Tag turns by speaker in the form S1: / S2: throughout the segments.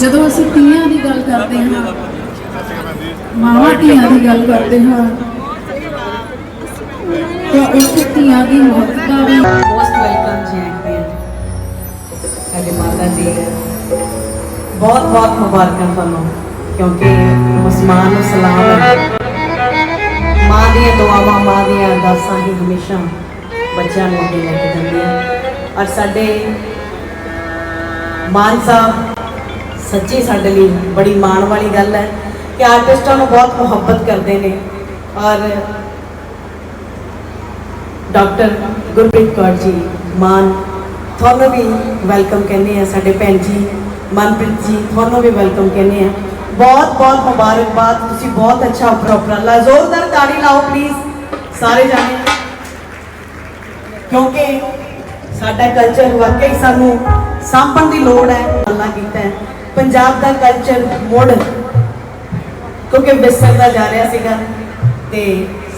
S1: ਜਦੋਂ ਅਸੀਂ ਤੀਆਂ ਦੀ ਗੱਲ ਕਰਦੇ ਹਾਂ, ਮਾਵਾਂ ਧੀਆਂ ਦੀ ਗੱਲ ਕਰਦੇ ਹਾਂ, ਤਾਂ ਉਸ ਧੀਆਂ ਦੀ ਮਹੱਤਤਾ ਵੀ
S2: ਮੋਸਟ ਵੈਲਕਮ ਜੀ ਆਂਟੀ। ਸਾਡੇ ਮਾਤਾ ਜੀ। ਬਹੁਤ ਬਹੁਤ ਮੁਬਾਰਕਾਂ ਤੁਹਾਨੂੰ, ਕਿਉਂਕਿ ਮੁਸਲਮਾਨ ਨੂੰ ਸਲਾਮ ਹੈ। ਮਾਂ ਦੀਆਂ ਦੁਆਵਾਂ, ਮਾਂ ਦੀਆਂ ਅਰਦਾਸਾਂ ਹੀ ਹਮੇਸ਼ਾ ਬੱਚਿਆਂ ਨੂੰ ਅੱਗੇ ਲੈ ਕੇ ਜਾਂਦੀਆਂ। ਔਰ ਸਾਡੇ ਮਾਨ ਸਾਹਿਬ ਸੱਚੀ ਸਾਡੇ ਲਈ ਬੜੀ ਮਾਣ ਵਾਲੀ ਗੱਲ ਹੈ ਕਿ ਆਰਟਿਸਟਾਂ ਨੂੰ ਬਹੁਤ ਮੁਹੱਬਤ ਕਰਦੇ ਨੇ ਔਰ ਡਾਕਟਰ ਗੁਰਪ੍ਰੀਤ ਕੌਰ ਜੀ, ਮਾਨ, ਤੁਹਾਨੂੰ ਵੀ ਵੈਲਕਮ ਕਹਿੰਦੇ ਆ ਸਾਡੇ ਭੈਣ ਜੀ, ਮਨਪ੍ਰੀਤ ਜੀ, ਤੁਹਾਨੂੰ ਵੀ ਵੈਲਕਮ ਕਹਿੰਦੇ ਆ। ਬਹੁਤ ਬਹੁਤ ਮੁਬਾਰਕਬਾਦ, ਤੁਸੀਂ ਬਹੁਤ ਅੱਛਾ ਉਪਰਾ ਉਪਰਾਲਾ ਜ਼ੋਰਦਾਰ ਤਾੜੀ ਲਾਓ ਪਲੀਜ਼ ਸਾਰੇ ਜਾਣੇ। ਕਿਉਂਕਿ ਸਾਡਾ ਕਲਚਰ ਵਾਕਈ ਸਾਨੂੰ ਸਾਂਭਣ ਦੀ ਲੋੜ ਹੈ, ਅੱਲਾ ਕੀਤਾ ਹੈ। ਪੰਜਾਬ ਦਾ ਕਲਚਰ ਮੁੜ ਕਿਉਂਕਿ ਵਿਸਰਦਾ ਜਾ ਰਿਹਾ ਸੀਗਾ ਤੇ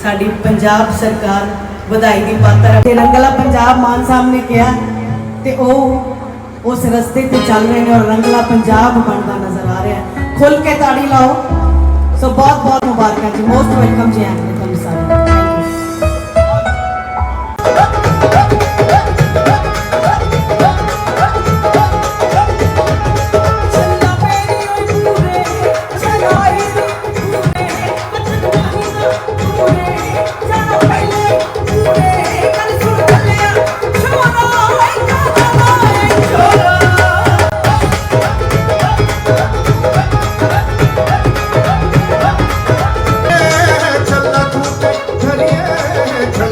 S2: ਸਾਡੀ ਪੰਜਾਬ ਸਰਕਾਰ ਵਧਾਈ ਦੀ ਪਾਤਰ ਹੈ। ਤੇ ਰੰਗਲਾ ਪੰਜਾਬ ਮਾਨ ਸਾਹਿਬ ਨੇ ਕਿਹਾ ਤੇ ਉਹ ਉਸ ਰਸਤੇ ਤੇ ਚੱਲ ਰਹੇ ਨੇ ਔਰ ਰੰਗਲਾ ਪੰਜਾਬ ਬਣਦਾ ਨਜ਼ਰ ਆ ਰਿਹਾ ਹੈ। ਖੁੱਲ ਕੇ ਤਾੜੀ ਲਾਓ। ਸੋ ਬਹੁਤ ਬਹੁਤ ਮੁਬਾਰਕਾਂ ਜੀ। ਮੋਸਟ ਵੈਲਕਮ ਜੀ ਆਪ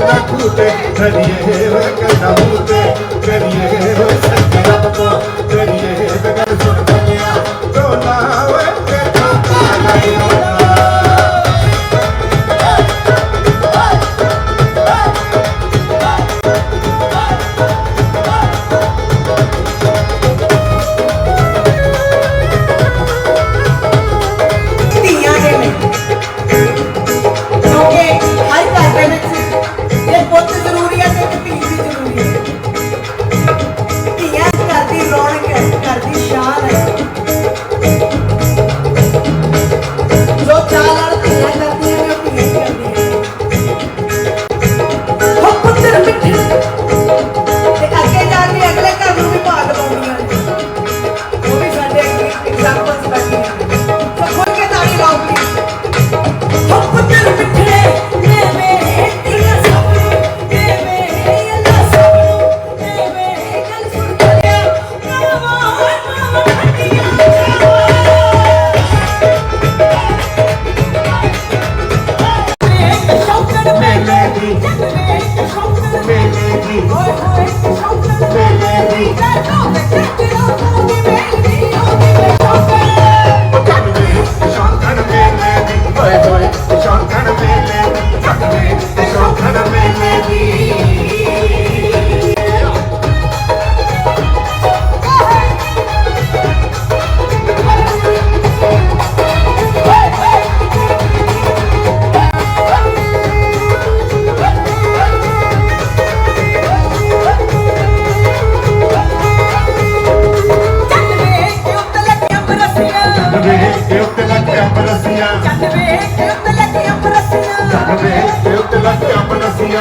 S3: ਧਰੀਏ ਛੱਲਾ ਖੂਤੇ ਧਰੀਏ ਵੇ ਕੰਡਾ ਮੂਤੇ। ਕਰੀਏ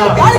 S2: 아,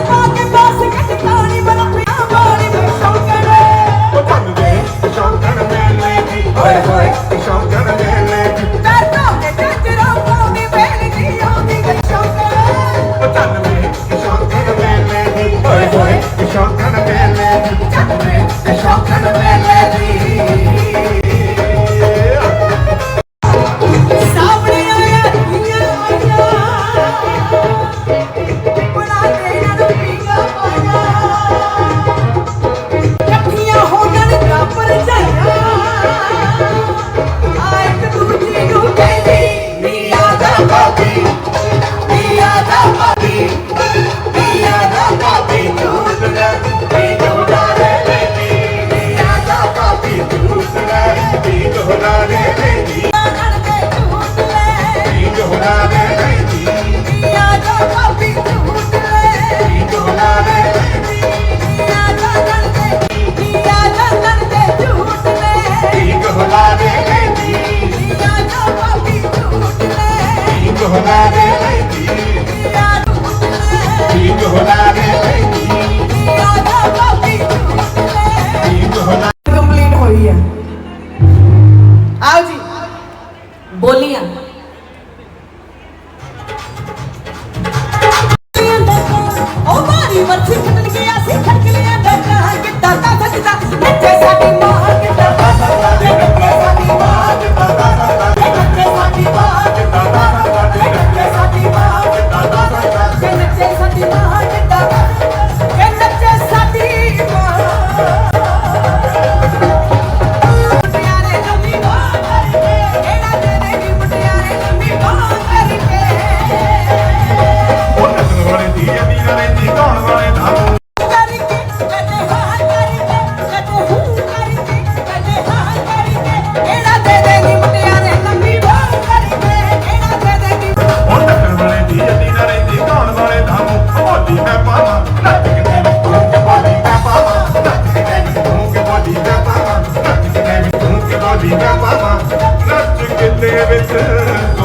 S2: te vencer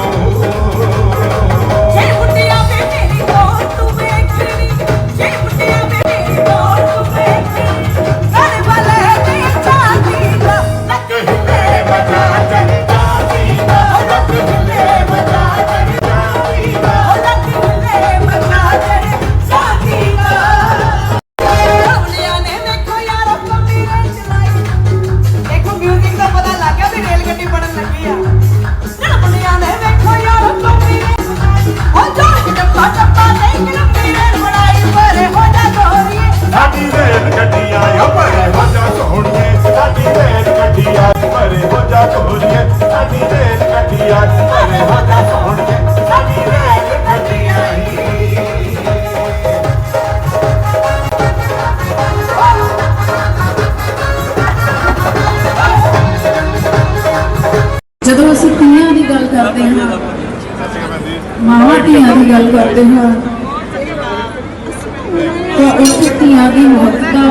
S1: ਜਦੋਂ ਅਸੀਂ ਧੀਆਂ ਦੀ ਗੱਲ ਕਰਦੇ ਹਾਂ, ਮਾਵਾਂ ਧੀਆਂ ਦੀ ਗੱਲ ਕਰਦੇ ਹਾਂ, ਤਾਂ ਉਸ ਧੀਆਂ ਦੀ ਮਹੱਤਤਾ